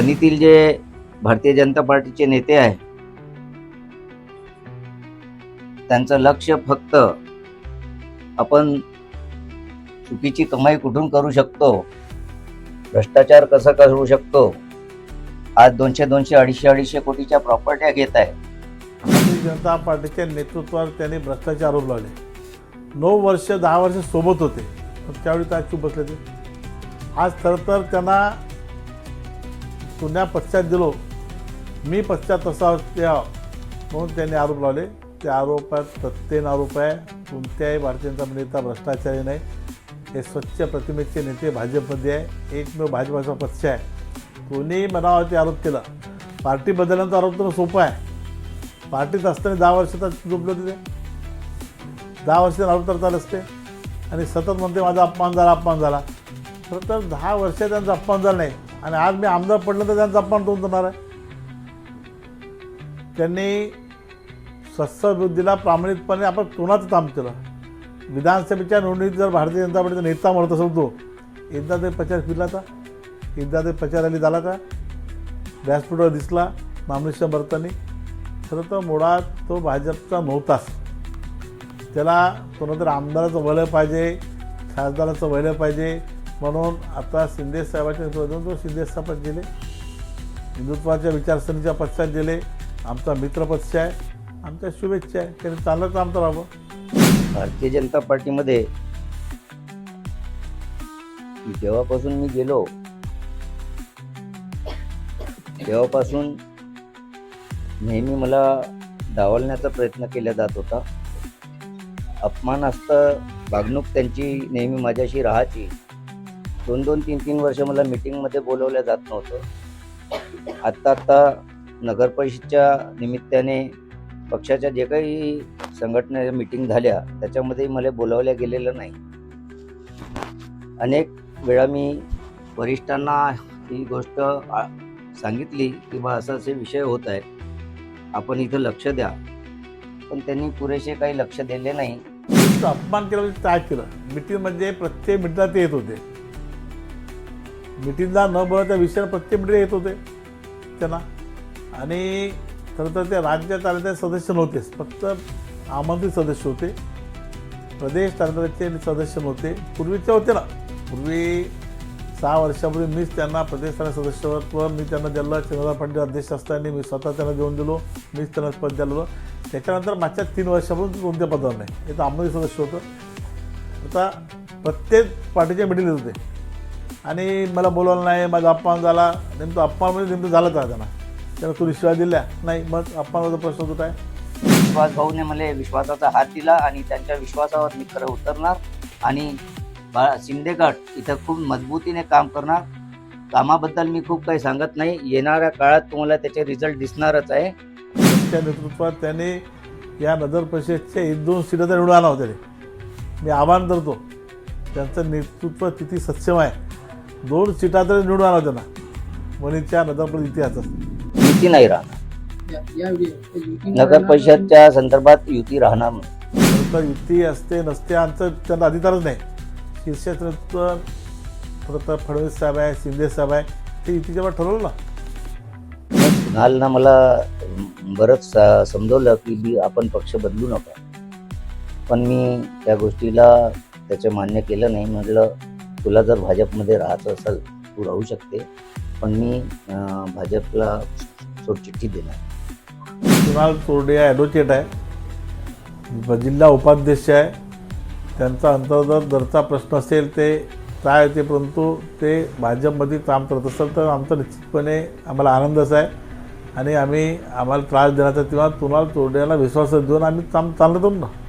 वणीतील जे भारतीय जनता पार्टीचे नेते आहे त्यांचं लक्ष फक्त आपण चुकीची कमाई कुठून करू शकतो? भ्रष्टाचार कसा करू शकतो? आज दोनशे दोनशे अडीचशे अडीचशे कोटीच्या प्रॉपर्ट्या घेत आहे. भारतीय जनता पार्टीच्या नेतृत्वावर त्यांनी भ्रष्टाचार उलवले नऊ वर्ष दहा वर्ष सोबत होते. त्यावेळी काय चूप बसले ते. आज खरं तर त्यांना पुण्या पश्चात दिलो. मी पश्चात तसा त्या म्हणून त्यांनी आरोप लावले. त्या आरोपात प्रत्येक आरोप आहे. कोणत्याही भारतीयांचा नेता भ्रष्टाचारी नाही. हे स्वच्छ प्रतिमेचे नेते भाजपमध्ये आहे. एकमेव भाजपाचा पक्ष आहे. कोणीही मनावरती आरोप केला? पार्टी बदलण्याचा आरोप तर सोपा आहे. पार्टीत असताना दहा वर्ष झोपले होते ते. दहा वर्ष आरोप तर चालत असते. आणि सतत म्हणते माझा अपमान झाला अपमान झाला. खरं तर दहा वर्ष त्यांचा अपमान झाला नाही. आणि आज मी आमदार पडलं तर त्यांचा अपमान तोंड जाणार आहे. त्यांनी स्वच्छ प्रामाणिकपणे आपण कोणाचं काम केलं? विधानसभेच्या नोंदणीत जर भारतीय जनता पार्टीचा नेता म्हणत असेल तो एकदा ते प्रचार फिरला का? एकदा ते प्रचार रॅली झाला का? व्यासपीठावर दिसला मामलेश्वर भरताना खरं तर मुळात तो भाजपचा नव्हताच त्याला कोणातरी आमदाराचं वळलं पाहिजे खासदाराचं वळलं पाहिजे म्हणून आता शिंदे साहेबाच्या नेतृत्वातून तो शिंदे साहेबात गेले हिंदुत्वाच्या विचारसरणीच्या पक्षात गेले. आमचा मित्रपक्ष आहे. आमच्या शुभेच्छा आहे. त्यांनी चांगलं आमचं राहावं. भारतीय जनता पार्टीमध्ये जेव्हापासून मी गेलो तेव्हापासून नेहमी मला डावलण्याचा प्रयत्न केला जात होता. अपमानास्त वागणूक त्यांची नेहमी माझ्याशी राहायची. दोन दोन तीन तीन वर्ष मला मिटिंगमध्ये बोलवलं जात नव्हतं. आत्ता आत्ता नगरपरिषदच्या निमित्ताने पक्षाच्या जे काही संघटनेच्या मिटिंग झाल्या त्याच्यामध्ये मला बोलावल्या गेलेलं नाही. अनेक वेळा मी वरिष्ठांना ही गोष्ट सांगितली की बा असा असे विषय होत आहेत. आपण इथं लक्ष द्या. पण त्यांनी पुरेसे काही लक्ष दिले नाही. अपमान केला म्हणजे काय केलं? मिटिंगमध्ये प्रत्येक मिनिटात येत होते. मिटिंगला न बोलता विषयावर प्रत्येक मिटिंग येत होते त्यांना. आणि खरं तर ते राज्य तालुक्याचे सदस्य नव्हतेच फक्त आमंत्रित सदस्य होते. प्रदेश तालुक्याचे सदस्य नव्हते पूर्वीचे होते ना. पूर्वी सहा वर्षापूर्वी मीच त्यांना प्रदेश सदस्यत्व मी त्यांना दिलं चंद्रराव पंडित अध्यक्ष असताना मी स्वतः त्यांना देऊन दिलो मीच त्यांना पद दिलं. त्याच्यानंतर मागच्या तीन वर्षापासून कोणत्या पदावर नाही हे तर आमंत्रित सदस्य होतं. आता प्रत्येक पार्टीच्या मिटिंग येत होते. आणि मला बोलवलं नाही माझा अपमान झाला. नेमकं अपमान म्हणजे नेमकं झालं का त्यांना? त्यांना तू विश्वास दिल्या? नाही मग अपमानाचा प्रश्न होतो काय विश्वास भाऊने मला विश्वासाचा हात दिला आणि त्यांच्या विश्वासावर मी खरं उतरणार आणि बा शिंदेगड इथं खूप मजबूतीने काम करणार. कामाबद्दल मी खूप काही सांगत नाही. येणाऱ्या काळात तुम्हाला त्याचे रिझल्ट दिसणारच आहे. त्यांच्या नेतृत्वात त्यांनी या नगर परिषदच्या एक दोन सीटा तर निवडून आणा होत्या मी आवाहन करतो. त्यांचं नेतृत्व किती सक्षम आहे. दोन सीटा तरी निवडून आणा त्यांना. वणीच्या नगर परिषद इतिहासात युती नाही राहणार. नगर परिषदच्या संदर्भात युती राहणार नाही. युती असते नसते आमचं त्यांना अधिकारच नाही. शीर्ष नेतृत्व खरं तर फडणवीस साहेब आहे शिंदे साहेब आहे ते युतीच्या ठरवलं ना. कुणालनं मला बरंच समजवलं की बी आपण पक्ष बदलू नका. पण मी त्या गोष्टीला त्याचं मान्य केलं नाही म्हटलं तुला जर भाजपमध्ये राहायचं असेल तू राहू शकते. पण मी भाजपला सोडचिठ्ठी देणार. कुणाल तोरडे ॲडव्होकेट आहे. जिल्हा उपाध्यक्ष आहे. त्यांचा अंतर्गत दरचा प्रश्न असेल ते काय होते परंतु ते भाजपमध्ये काम करत असेल तर आमचा निश्चितपणे आम्हाला आनंदच आहे. आणि आम्ही आम्हाला त्रास देण्याचा किंवा तुम्हाला चोरड्याला विश्वास देऊन आम्ही काम चाललं जाऊ ना.